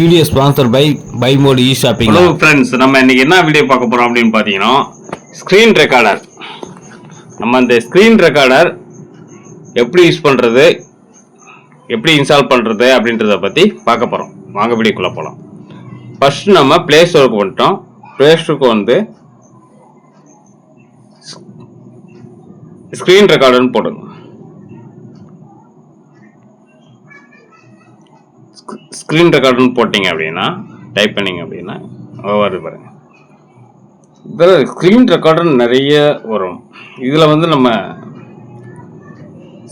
Video sponsor by buy mode e shopping hello friends நம்ம இன்னைக்கு என்ன வீடியோ பார்க்க போறோம் அப்படின்னு பார்த்தீங்கன்னா ஸ்க்ரீன் ரெக்கார்டர் நம்ம அந்த ஸ்க்ரீன் ரெக்கார்டர் எப்படி யூஸ் பண்றது எப்படி இன்ஸ்டால் பண்றது அப்படின்றத பத்தி பார்க்க போறோம். வாங்க வீடியோக்குள்ள போகலாம் ஃபர்ஸ்ட் நம்ம ப்ளே ஸ்டோருக்கு வந்துட்டோம். ப்ளே ஸ்டோருக்கு வந்து ஸ்க்ரீன் ரெக்கார்டர்னு போடுங்க ஸ்க்ரீன் ரெக்கார்டுன்னு போட்டிங்க அப்படின்னா டைப் பண்ணிங்க அப்படின்னா வருது பாருங்க. இதில் ஸ்க்ரீன் ரெக்கார்டர் நிறைய வரும். இதில் வந்து நம்ம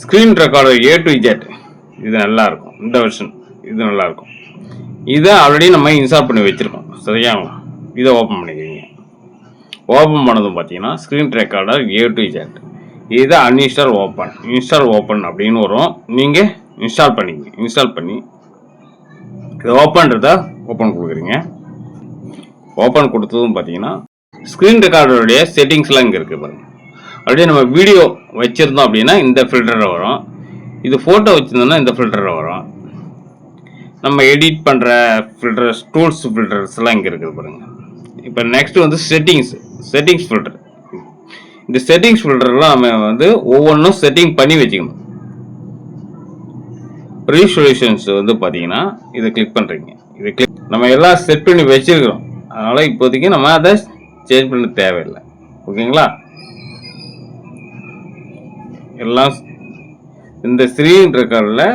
screen recorder A to Z இது நல்லா இருக்கும் இந்த வெர்ஷன் இது நல்லா இருக்கும் இதை ஆல்ரெடி நம்ம இன்ஸ்டால் பண்ணி வச்சுருக்கோம். சரியா? இதை ஓப்பன் பண்ணிக்கிறீங்க. ஓப்பன் பண்ணதும் பார்த்தீங்கன்னா screen recorder A to Z இதை அன்இன்ஸ்டால் ஓப்பன் இன்ஸ்டால் ஓப்பன் அப்படின்னு வரும். நீங்கள் இன்ஸ்டால் பண்ணிங்க. இன்ஸ்டால் பண்ணி இது ஓப்பன்றத ஓப்பன் கொடுக்குறீங்க. ஓப்பன் கொடுத்ததும் பார்த்தீங்கன்னா ஸ்க்ரீன் ரெக்கார்டருடைய செட்டிங்ஸ்லாம் இங்கே இருக்குது பாருங்கள் அப்படியே நம்ம வீடியோ வச்சுருந்தோம் அப்படின்னா இந்த ஃபில்டரில் வரும். இது ஃபோட்டோ வச்சுருந்தோம்னா இந்த ஃபில்டரில் வரும். நம்ம எடிட் பண்ணுற ஃபில்டர்ஸ் டூல்ஸ் ஃபில்டர்ஸ்லாம் இங்கே இருக்குது பாருங்கள் இப்போ நெக்ஸ்ட் வந்து செட்டிங்ஸ் செட்டிங்ஸ் ஃபில்டர் இந்த செட்டிங்ஸ் ஃபில்டர்லாம் நம்ம வந்து ஒவ்வொன்றும் செட்டிங் பண்ணி வச்சுக்கணும். ரீசொல்யூஷன்ஸ் வந்து பார்த்தீங்கன்னா இதை கிளிக் பண்ணுறீங்க இதை கிளிக் நம்ம எல்லாம் செட் பண்ணி வச்சிருக்கிறோம். அதனால் இப்போதைக்கு நம்ம அதை சேஞ்ச் பண்ண தேவையில்லை. ஓகேங்களா? எல்லாம் இந்த ஸ்க்ரீன் ரெக்கார்டில்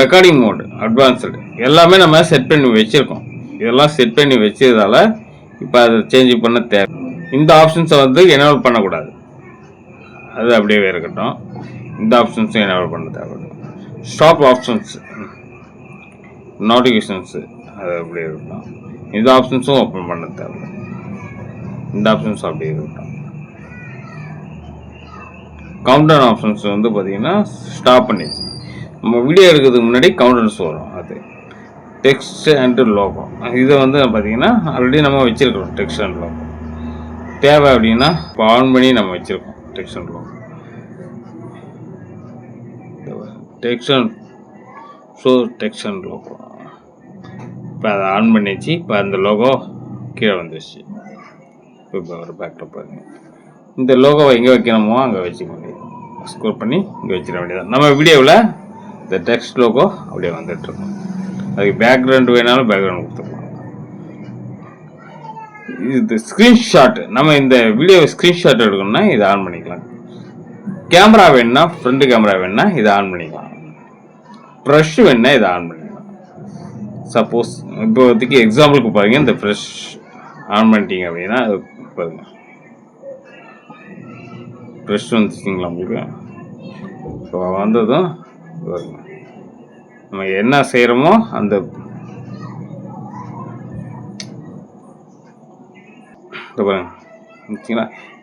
ரெக்கார்டிங் மோடு அட்வான்ஸ்டு எல்லாமே நம்ம செட் பண்ணி வச்சுருக்கோம். இதெல்லாம் செட் பண்ணி வச்சதால இப்போ அதை சேஞ்ச் பண்ண தேவை. இந்த ஆப்ஷன்ஸை வந்து எனேபிள் பண்ணக்கூடாது. அது அப்படியே இருக்கட்டும். இந்த ஆப்ஷன்ஸும் எனேபிள் பண்ண தேவைப்படும் ஸ்டாப் ஆப்ஷன்ஸ் நோட்டிஃபிகேஷன்ஸு அது அப்படியே இருக்கட்டும் இந்த ஆப்ஷன்ஸும் ஓப்பன் பண்ண தேவை இந்த ஆப்ஷன்ஸ் அப்படியே இருக்கட்டும் கவுண்டர் ஆப்ஷன்ஸ் வந்து பார்த்தீங்கன்னா ஸ்டாப் பண்ணிடுச்சு. நம்ம வீடியோ எடுக்கிறதுக்கு முன்னாடி கவுண்டர்ஸ் வரும் அது. டெக்ஸ்ட் அண்ட் லோகோ இதை வந்து பார்த்தீங்கன்னா ஆல்ரெடி நம்ம வச்சுருக்கிறோம் டெக்ஸ்ட் அண்ட் லோகோ தேவை அப்படின்னா இப்போ ஆன் பண்ணி நம்ம வச்சுருக்கோம் text and logo detection so detection logo இப்போ அதை ஆன் பண்ணிச்சு. இப்போ அந்த லோகோ கீழே வந்துடுச்சு இப்போ ஒரு பேக்கில் பாருங்க. இந்த லோகோவை எங்கே வைக்கணுமோ அங்கே வச்சுக்க வேண்டியது ஸ்கோர் பண்ணி இங்கே வச்சிட வேண்டியது நம்ம வீடியோவில் இந்த டெக்ஸ்ட் லோகோ அப்படியே வந்துட்டுருக்கோம் அதுக்கு பேக்ரவுண்ட் வேணாலும் பேக்ரவுண்ட் கொடுத்துருக்கோம் இது ஸ்க்ரீன்ஷாட் நம்ம இந்த வீடியோ ஸ்க்ரீன்ஷாட் எடுக்கணும்னா இதை ஆன் பண்ணிக்கலாம். கேமரா வேணும்னா ஃப்ரண்ட் கேமரா வேணும்னா இதை ஆன் பண்ணிக்கலாம். ப்ரஷ் வேணும்னா இதை ஆன் பண்ணிக்கலாம். சப்போஸ் இப்போதைக்கு எக்ஸாம்பிளுக்கு பாருங்க இந்த ப்ரஷ் ஆன் பண்ணிட்டீங்க அப்படின்னா அது பாருங்க. ப்ரஷ் வந்துச்சிங்களா உங்களுக்கு? ஸோ வந்ததும் பாருங்க. நம்ம என்ன செய்கிறோமோ அந்த பாருங்க.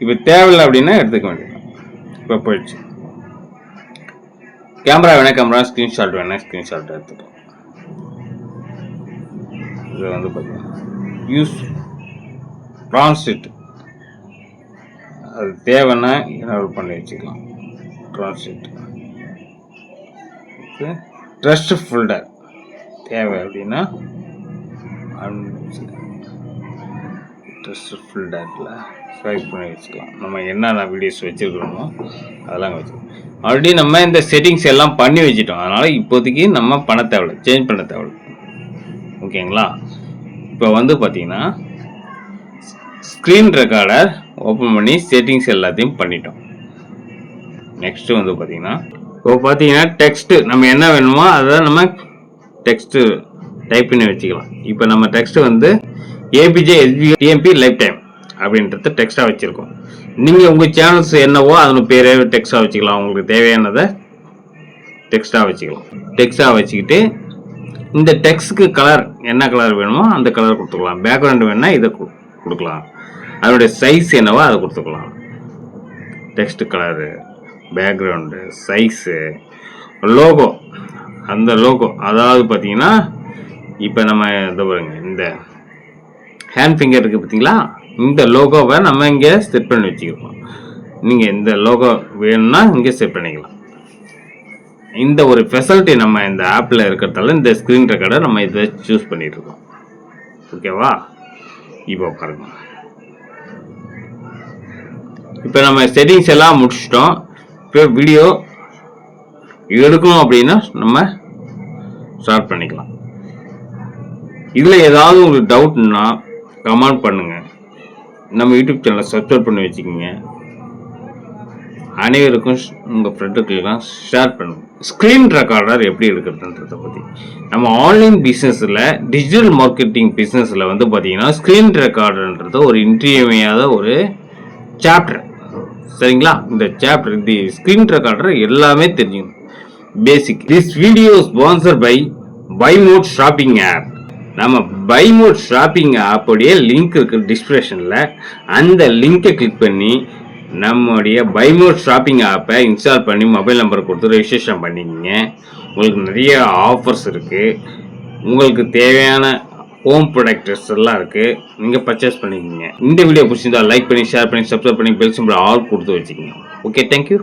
இப்போ தேவையில்லை அப்படின்னா எடுத்துக்க வேண்டியது இப்போ போயிடுச்சு. கேமரா வேணா கேமரா ஸ்க்ரீன்ஷாட் வேணா ஸ்க்ரீன்ஷாட் எடுத்துக்கலாம் இது வந்து பார்த்தீங்கன்னா யூஸ் ட்ரான்ஸ்லேட் அது தேவைன்னா என்ன பண்ணி வச்சுக்கலாம். ட்ரான்ஸ்லேட் ட்ரஸ்ட் ஃபுல்டர் தேவை அப்படின்னா ட்ரஸ்ட் ஃபுல்டரில் ஸ்வைப் பண்ணி வச்சுக்கலாம் நம்ம என்னென்ன வீடியோஸ் வச்சுருக்கிறோமோ அதெல்லாம் வச்சுக்கலாம் ஆல்ரெடி நம்ம இந்த செட்டிங்ஸ் எல்லாம் பண்ணி வச்சுட்டோம். அதனால் இப்போதைக்கு நம்ம பண்ண தேவை சேஞ்ச் பண்ண தேவையில்ல. ஓகேங்களா? இப்போ வந்து பார்த்தீங்கன்னா ஸ்க்ரீன் ரெக்கார்டர் ஓப்பன் பண்ணி செட்டிங்ஸ் எல்லாத்தையும் பண்ணிட்டோம். நெக்ஸ்ட்டு வந்து பார்த்தீங்கன்னா இப்போ பார்த்தீங்கன்னா டெக்ஸ்ட்டு நம்ம என்ன வேணுமோ அதை நம்ம டெக்ஸ்ட்டு டைப் பண்ணி வச்சுக்கலாம். இப்போ நம்ம டெக்ஸ்ட்டு வந்து APJ SP TMP life time அப்படின்றத டெக்ஸ்ட்டாக வச்சுருக்கோம். நீங்கள் உங்கள் சேனல்ஸ் என்னவோ அதன் பேரே டெக்ஸ்ட்டாக வச்சுக்கலாம். உங்களுக்கு தேவையானதை டெக்ஸ்ட்டாக வச்சுக்கலாம். டெக்ஸ்ட்டாக வச்சுக்கிட்டு இந்த டெக்ஸ்ட்க்கு கலர் என்ன கலர் வேணுமோ அந்த கலர் கொடுத்துக்கலாம். பேக்ரவுண்ட் வேணால் இதை கொடுக்கலாம். அதனுடைய சைஸ் என்னவோ அதை கொடுத்துக்கலாம். Text colour background size logo அந்த லோகோ அதாவது பார்த்தீங்கன்னா இப்போ நம்ம இதை பாருங்க. இந்த ஹேண்ட் ஃபிங்கர் இருக்குது பார்த்தீங்களா? இந்த லோகோவை நம்ம இங்கே செட் பண்ணி வச்சுக்கிறோம் நீங்கள் இந்த லோகோ வேணும்னா இங்கே செட் பண்ணிக்கலாம். இந்த ஒரு ஃபெசிலிட்டி நம்ம இந்த ஆப்பில் இருக்கிறதால இந்த ஸ்க்ரீன் ரெக்கார்டை நம்ம இதை சூஸ் பண்ணிகிட்ருக்கோம் இருக்கோம். ஓகேவா இப்போ பாருங்கள் இப்போ நம்ம செட்டிங்ஸ் எல்லாம் முடிச்சிட்டோம். இப்போ வீடியோ எடுக்கணும் அப்படின்னா நம்ம ஸ்டார்ட் பண்ணிக்கலாம். இதில் ஏதாவது உங்களுக்கு டவுட்னா கமெண்ட் பண்ணுங்கள் நம்ம யூடியூப் சேனலை சப்ஸ்கிரைப் பண்ணி வச்சுக்கோங்க. அனைவருக்கும் உங்கள் ஃப்ரெண்டுக்கெல்லாம் ஷேர் பண்ணுங்க. ஸ்க்ரீன் ரெக்கார்டர் எப்படி இருக்கிறதுன்றத பற்றி நம்ம ஆன்லைன் பிஸ்னஸில் டிஜிட்டல் மார்க்கெட்டிங் பிஸ்னஸில் வந்து பார்த்தீங்கன்னா ஸ்க்ரீன் ரெக்கார்டர்ன்றது ஒரு இன்றியமையாத ஒரு சாப்டர் சரிங்களா? இந்த சாப்டர் இந்த ஸ்க்ரீன் ரெக்கார்டர் எல்லாமே தெரிஞ்சுக்கணும். Basic this video sponsor by buy mode shopping app நம்ம பை மோட் ஷாப்பிங் ஆப்போடைய லிங்க் இருக்கு டிஸ்கிரிப்ஷனில் அந்த லிங்கை கிளிக் பண்ணி நம்முடைய பை மோட் ஷாப்பிங் ஆப்பை இன்ஸ்டால் பண்ணி மொபைல் நம்பர் கொடுத்து ரெஜிஸ்ட்ரேஷன் பண்ணிக்கிங்க. உங்களுக்கு நிறைய ஆஃபர்ஸ் இருக்குது உங்களுக்கு தேவையான ஹோம் ப்ரொடக்டர்ஸ் எல்லாம் இருக்குது நீங்கள் பர்ச்சேஸ் பண்ணிக்கிங்க. இந்த வீடியோ பிடிச்சிருந்தா லைக் பண்ணி ஷேர் பண்ணி சப்ஸ்கிரைப் பண்ணி பெல் சிம்பிள் ஆல் கொடுத்து வச்சுக்கிங்க. Okay thank you